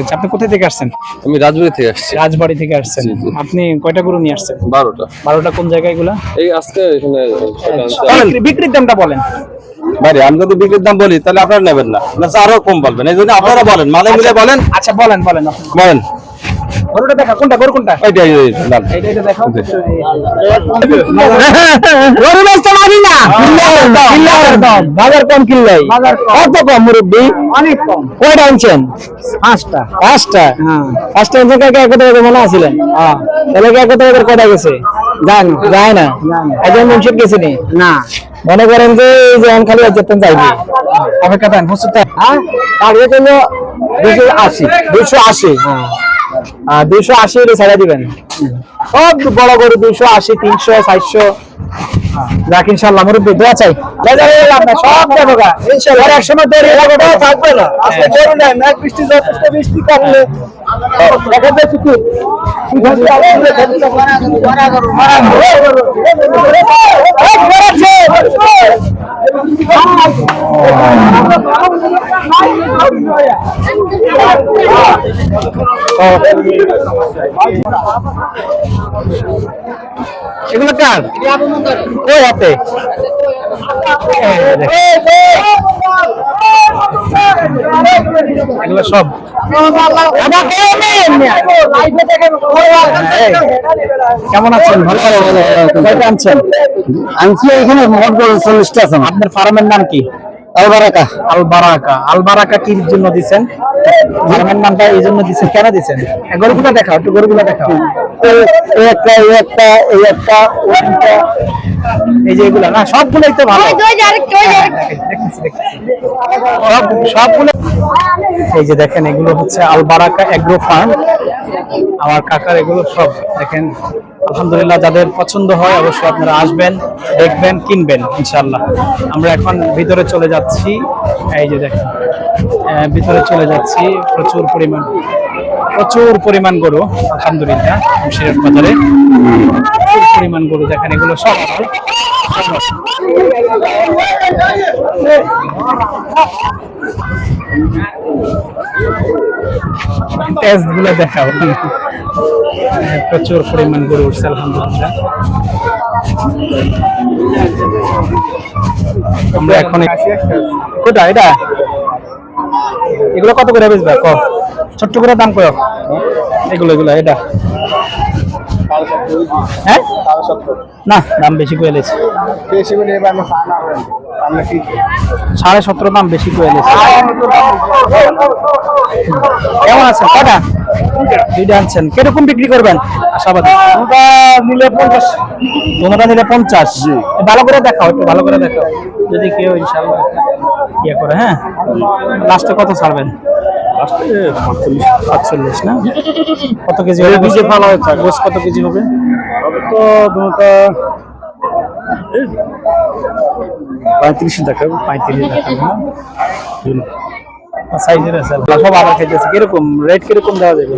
আচ্ছা আপনি কোথা থেকে আসছেন? আমি রাজবাড়ি থেকে আসছি। রাজবাড়ি থেকে আসছেন। আপনি কয়টা গরু নিয়ে আসছেন? বারোটা। বারোটা কোন জায়গায় এগুলা? এই আজকে এখানে বিক্রির দামটা বলেন। ভাই আমি যদি বিক্রির দাম বলি তাহলে আপনারা নেবেন না। না আরও কম বলবেন। এই জন্য আপনারা বলেন মালে মিলে বলেন। আচ্ছা বলেন বলেন। বলেন। গরুটা দেখা কোনটা গরু কোনটা। এইটা এটা দেখাও। গরু বেচতে পারি না। কিল্লার দাম বাজার কম কিনলাই কত কম মুরব্বী? অনেক কম। কয়টা আনছেন? পাঁচটা। পাঁচটা? হ্যাঁ। পাঁচটা আনছেন কাকে? কথা মনে আছিলেন? তাহলে কি এক কথা কয়টা গেছে? জান যায় না? একজন মুন্সিপ গেছে নি? না। মনে করেন যে এই যে খালি যেতেন যাইবে। অপেক্ষা দেন প্রস্তুত থাক। হ্যাঁ? টার্গেট হলো দুশো আশি। দুশো আশি আর দুশো আশি ছেড়ে দিবেন। সব বড় গরু দুইশো আশি তিনশো চারশো। যাক ইনশাল্লাহ মুরব্বী দোয়া চাই। বাজার লাভ নাই, সব দেবো আর এক সময় দেরি থাকবে না। আজকে গরু নেন এক বৃষ্টি যথেষ্ট বৃষ্টি করলে দেখা যাচ্ছে কি ঠিক আছে, এগুলো কার? ও হাতে? এগুলো সব। কেমন আছেন? ভালো আনছেন আনছি এখানে মোট চল্লিশটা আছেন। আপনার ফার্মের নাম কি? আলবারাকা। আলবারাকা। আলবারাকা কি জন্য দিছেন? ফার্মের নামটা এই জন্য দিছেন কেন দিছেন? গরুগুলো দেখাও একটু গরুগুলো দেখাও। এই একটা এই একটা এই একটা ওই একটা এই যে এগুলা না সবগুলোই তো ভালো। সবগুলো এই যে দেখেন এগুলো হচ্ছে আলবারাকা এগ্রো ফার্ম। আমার কাকার এগুলো সব দেখেন। আলহামদুলিল্লাহ যাদের পছন্দ হয় অবশ্যই আপনারা আসবেন, দেখবেন, কিনবেন ইনশাল্লাহ আমরা এখন ভিতরে চলে যাচ্ছি। এই যে দেখেন ভিতরে চলে যাচ্ছি। প্রচুর পরিমাণ প্রচুর পরিমাণ গরু, আলহামদুলিল্লাহ মুর্শিদাবাদ বাজারে। প্রচুর পরিমাণ গরু দেখেন, এগুলো সবগুলো দেখাও। প্রচুর পরিমাণ গরু উঠছে, আলহামদুলিল্লাহ। আমরা এখন কোটা এটা? এগুলো কত করে বেচবা? ক। ছোট্ট করে দাম কয়? এগুলো এগুলো, এটা? হ্যাঁ? না, দাম বেশি করে এলেছে সাড়ে সতেরো দাম বেশি করে কেমন আছেন? কটা? দুইটা আনছেন। কীরকম বিক্রি করবেন? আশাবাদী। নিলে পঞ্চাশ। নিলে পঞ্চাশ। ভালো করে দেখাও একটু ভালো করে দেখাও। যদি কেউ ইনশাল্লাহ ইয়ে করে হ্যাঁ? লাস্টে কত ছাড়বেন? না? কত কেজি হবে? বীজে ভালো। গোস কত কেজি হবে? তো দুটো পঁয়ত্রিশ টাকা পঁয়ত্রিশ টাকা সাইজের আছে। সব আবার খাইতেছে কীরকম? রেট কীরকম দেওয়া যাবে?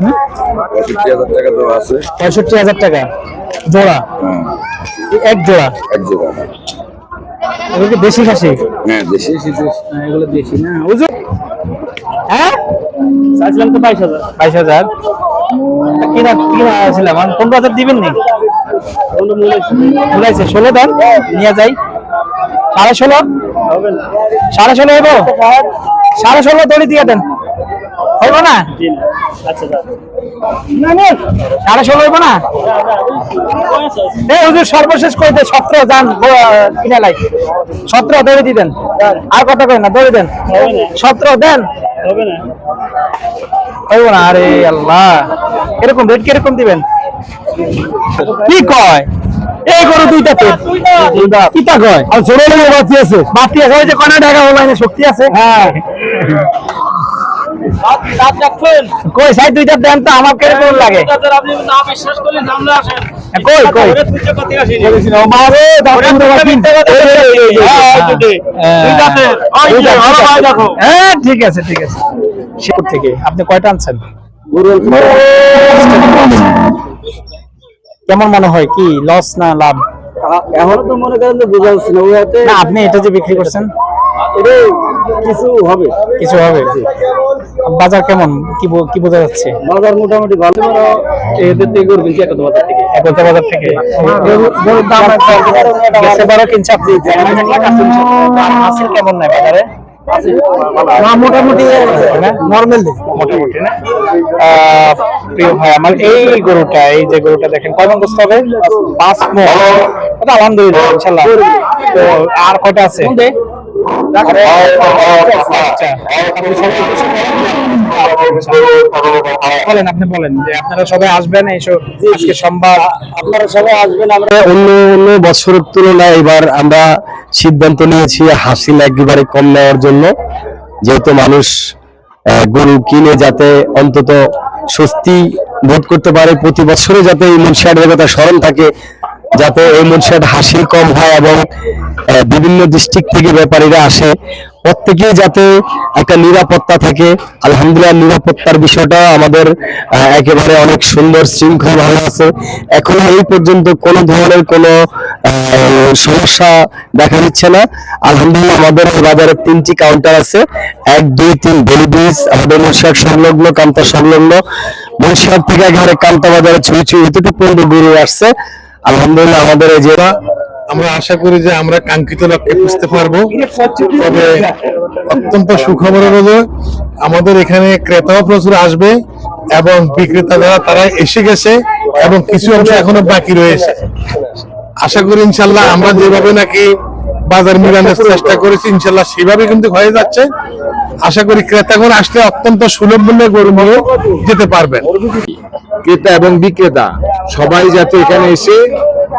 হুম? পঁয়ষট্টি হাজার টাকা জোড়া এক জোড়া? এগুলো কি দেশি খাসি? হ্যাঁ, এগুলো দেশি না। ওজন হ্যাঁ? চাইছিলাম তো বাইশ হাজার। বাইশ হাজার? কিনা কিনা ছিলাম। আমি পনেরো হাজার দিবেন নি? মুলাইছে ষোলো দেন নিয়ে যাই। সাড়ে ষোলো? সাড়ে ষোলো হইব? সাড়ে ষোলো দড়ি দিয়ে দেন। হইব না? সাড়ে ষোলো হইব না? এই হুজুর সর্বশেষ করে দে সতেরো যান কিনে লাই। সতেরো দড়ি দিয়ে দেন। আর কথা করেন না? দড়ি দেন। সতেরো দেন? হইব না আরে আল্লাহ। এরকম রেট কীরকম দিবেন? কি কয়? এই গরু দুইটাতে কিতা কয়? আর ছোট লেগে বাতি আছে। বাতি আছে ওই যে কনা টাকা অনলাইনে শক্তি আছে। হ্যাঁ। কই সাইড দুইটা দেন তো আমার কীরকম লাগে? কই কই? ও মারে দাম তো হ্যাঁ ঠিক আছে ঠিক আছে। থেকে আপনি কয়টা আনছেন? কেমন মনে হয়? কি লস না লাভ? এখন তো মনে করেন যে বোঝা যাচ্ছে না আপনি এটা যে বিক্রি করছেন? এটা কিছু হবে। কিছু হবে বাজার কেমন? কি কি বোঝা যাচ্ছে? বাজার মোটামুটি ভালো এদের থেকে একটা বাজার থেকে। একতা বাজার থেকে? গেছে বারো কিনছে আপনি? কেমন নাই বাজারে? মোটামুটি নর্মাল মোটামুটি না? আহ, প্রিয় ভাই আমার এই গরুটা এই যে গরুটা দেখেন কয় মন গোস্ত হবে? পাঁচ মন আলহামদুলিল্লাহ তো আর কয়টা আছে? আচ্ছা। কিছু বলেন? আপনি বলেন যে আপনারা সবাই আসবেন এইসব আজকে সোমবার। আপনারা সবাই আসবেন আমরা অন্য অন্য বছরের তুলনায় এবার আমরা সিদ্ধান্ত নিয়েছি হাসিল একেবারে কম নেওয়ার জন্য। যেহেতু মানুষ আহ, গরু কিনে যাতে অন্তত স্বস্তি বোধ করতে পারে প্রতি বছরে যাতে এই মুন্সিয়াটের কথা স্মরণ থাকে যাতে এই মুন্সিয়াট হাসিল কম হয় এবং বিভিন্ন ডিস্ট্রিক্ট থেকে ব্যাপারীরা আসে। প্রত্যেকেই যাতে একটা নিরাপত্তা থাকে। আলহামদুলিল্লাহ নিরাপত্তার বিষয়টা আমাদের একেবারে অনেক সুন্দর, শৃঙ্খল ভালো আছে। এখন এই পর্যন্ত কোনো ধরনের কোনো সমস্যা দেখা দিচ্ছে না। আলহামদুলিল্লাহ আমাদের বাজারে তিনটি কাউন্টার আছে। এক, দুই, তিন বেলি ব্রিজ আমাদের মুন্সিয়াট সংলগ্ন, কান্তা সংলগ্ন। মুন্সিয়াট থেকে একেবারে কান্তা বাজারে ছুঁই ছুঁই এতটুকু পর্যন্ত গরু আসছে। আলহামদুলিল্লাহ আমাদের এই যে আমরা আশা করি যে আমরা কাঙ্ক্ষিত লক্ষ্যে বুঝতে পারব। তবে অত্যন্ত সুখবর হলো যে আমাদের এখানে ক্রেতাও প্রচুর আসবে এবং বিক্রেতা যারা তারা এসে গেছে এবং কিছু অংশ এখনও বাকি রয়েছে। আশা করি ইনশাল্লাহ আমরা যেভাবে নাকি বাজার মিলানোর চেষ্টা করেছি ইনশাল্লাহ সেভাবে কিন্তু হয়ে যাচ্ছে। আশা করি ক্রেতাগণ আসলে অত্যন্ত সুলভ মূল্যে গরু নিয়ে যেতে পারবেন। ক্রেতা এবং বিক্রেতা সবাই যাতে এখানে এসে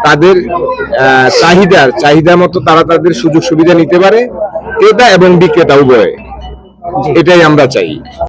তাদের আহ, চাহিদার চাহিদা মতো তারা তাদের সুযোগ সুবিধা নিতে পারে ক্রেতা এবং বিক্রেতা উভয়ে। এটাই আমরা চাই।